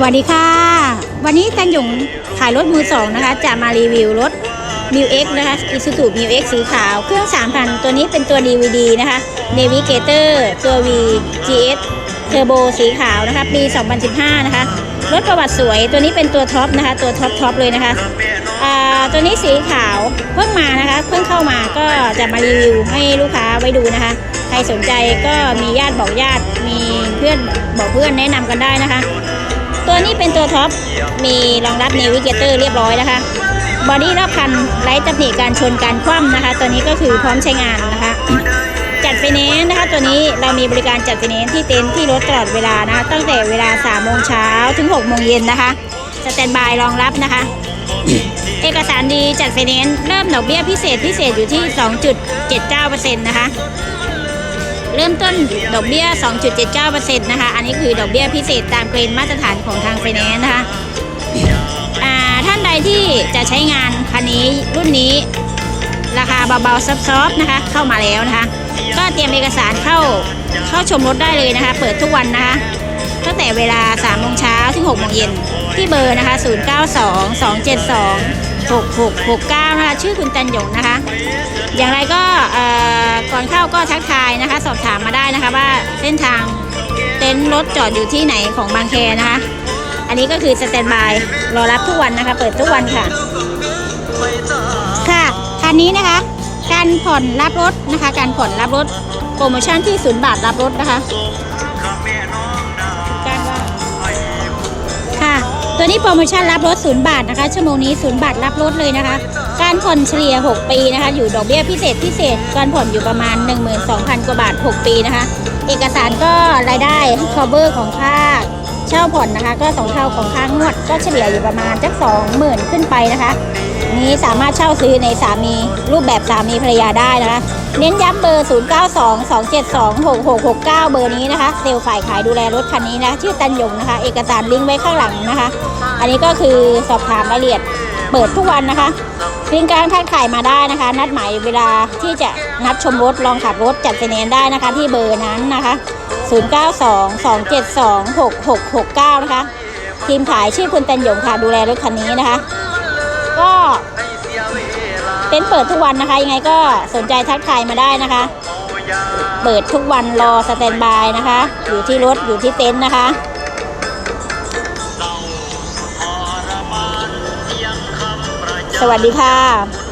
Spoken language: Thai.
สวัสดีค่ะ วันนี้ตันหยงขายรถมือสองนะคะ จะมารีวิวรถ m i w X นะคะ Isuzu m i w X สีขาว เครื่อง 3,000 ตัวนี้เป็นตัว DVD นะคะ Navigator ตัว V GS Turbo สีขาวนะคะ ปี 2015 นะคะ รถประวัติสวย ตัวนี้เป็นตัวท็อปนะคะ ตัวท็อปท็อปเลยนะคะอ่าตัวนี้สีขาวเพิ่งมานะคะ เพิ่งเข้ามาก็จะมารีวิวให้ลูกค้าไว้ดูนะคะ ใครสนใจก็มีญาติบอกญาติ มีเพื่อนบอกเพื่อนแนะนำกันได้นะคะ ตัวนี้เป็นตัวท็อป มีรองรับ n นวิเกเตอร์เรียบร้อยนะคะ บอดี้รอบคันไร้ตำหนิการชนการคว่ำนะคะ ตัวนี้ก็คือพร้อมใช้งานนะคะ จัดไฟแนนซ์นะคะ ตัวนี้เรามีบริการจัดไฟแนนซ์ที่เต็นท์ที่รถตลอดเวลานะคะ ตั้งแต่เวลา3โมงเช้าถึง6โมงเย็นนะคะ สแตนบายรองรับนะคะ เอกสารดีจัดไฟแนนซ์เริ่มดอกเบี้ยพิเศษพิเศษอยู่ที่ 2.79%นะคะ เริ่มต้นดอกเบี้ย 2.79%นะคะ อันนี้คือดอกเบี้ยพิเศษตามเกณฑ์มาตรฐานของทางไฟแนนซ์นะคะอ่าท่านใดที่จะใช้งานคันนี้รุ่นนี้ ราคาเบาๆซอฟๆนะคะ เข้ามาแล้วนะคะ ก็เตรียมเอกสารเข้าเข้าชมรถได้เลยนะคะ เปิดทุกวันนะคะตั้งแต่เวลา3โมงเช้าถึง6โมงเย็นที่เบอร์นะคะ 092 272 6669นะคะชื่อคุณตันหยงนะคะ อย่างไรก็ก่อนเข้าก็ทักทายนะคะ สอบถามมาได้นะคะว่าเส้นทางเต็นท์รถจอดอยู่ที่ไหนของบางแคนะคะ อันนี้ก็คือสแตนบายรอรับทุกวันนะคะ เปิดทุกวันค่ะ ค่ะคันนี้นะคะ การผ่อนรับรถนะคะ การผ่อนรับรถโปรโมชั่นที่ศูนย์บาทรับรถนะคะ นี้โปรโมชั่นรับรถศูนย์บาทนะคะ ชั่วโมงนี้ศูนย์บาทรับรถเลยนะคะ การผ่อนเฉลี่ย 6 ปีนะคะ อยู่ดอกเบี้ยพิเศษพิเศษ การผ่อนอยู่ประมาณ 12,000 กว่าบาท 6 ปีนะคะ เอกสารก็รายได้ cover ของค่าเช่าผ่อนนะคะ ก็สองเท่าของค่างวด ก็เฉลี่ยอยู่ประมาณจัก20,000 ขึ้นไปนะคะ นี้สามารถเช่าซื้อในสามีรูปแบบสามีภรรยาได้นะคะ เน้นย้ำเบอร์ 0 9 2 2 7 2 6 6 6 9 เบอร์นี้นะคะ เซลล์ฝ่ายขายดูแลรถคันนี้นะชื่อตันหยงนะคะ เอกสารลิงก์ไว้ข้างหลังนะคะ อันนี้ก็คือสอบถามรายละเอียดเปิดทุกวันนะคะลิงก์การทักทายมาได้นะคะ นัดหมายเวลาที่จะนัดชมรถลองขับรถจัดไฟแนนซ์ได้นะคะ ที่เบอร์นั้นนะคะ 0 9 2 2 7 2 6 6 6 9 นะคะ ทีมขายชื่อคุณตันหยงค่ะดูแลรถคันนี้นะคะ ก็เต็นท์เปิดทุกวันนะคะ ยังไงก็สนใจทักทายมาได้นะคะ เปิดทุกวันรอสแตนบายนะคะ อยู่ที่รถอยู่ที่เต็นท์นะคะสวัสดีค่ะ